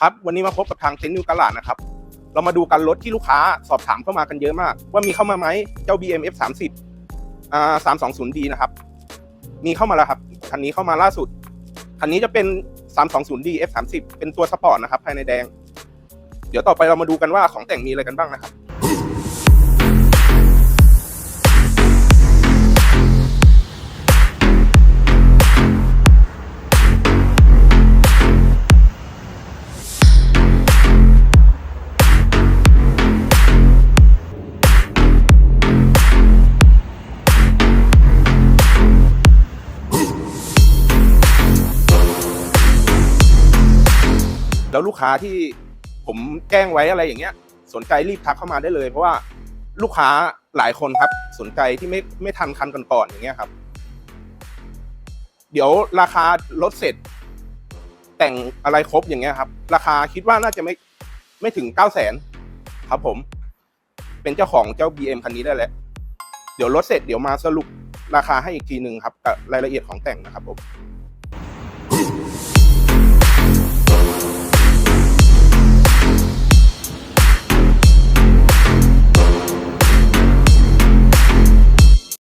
ครับวันนี้มาพบกับทางเซ็นนิวกาลาดนะครับ เรามาดูกันรถที่ลูกค้าสอบถามเข้ามากันเยอะมาก ว่ามีเข้ามาไหมเจ้า BM F30 อ่า 320D นะครับ มีเข้ามาแล้วครับคันนี้เข้ามาล่าสุดคันนี้จะเป็น 320D F30 เป็นตัวสปอร์ตนะครับภายในแดง เดี๋ยวต่อไปเรามาดูกันว่าของแต่งมีอะไรกันบ้างนะครับ แล้วลูกค้าที่ผมแจ้งไว้อะไรอย่างเงี้ย สนใจรีบทักเข้ามาได้เลย เพราะว่าลูกค้าหลายคนครับ สนใจที่ไม่ไม่ทันคันก่อนๆอย่างเงี้ยครับ เดี๋ยวราคาลดเสร็จ แต่งอะไรครบอย่างเงี้ยครับ ราคาคิดว่าน่าจะไม่ไม่ถึงเก้าแสนครับผม เป็นเจ้าของเจ้า BM คันนี้ได้แล้วเดี๋ยวลดเสร็จเดี๋ยวมาสรุปราคาให้อีกทีหนึ่งครับกับรายละเอียดของแต่งนะครับผม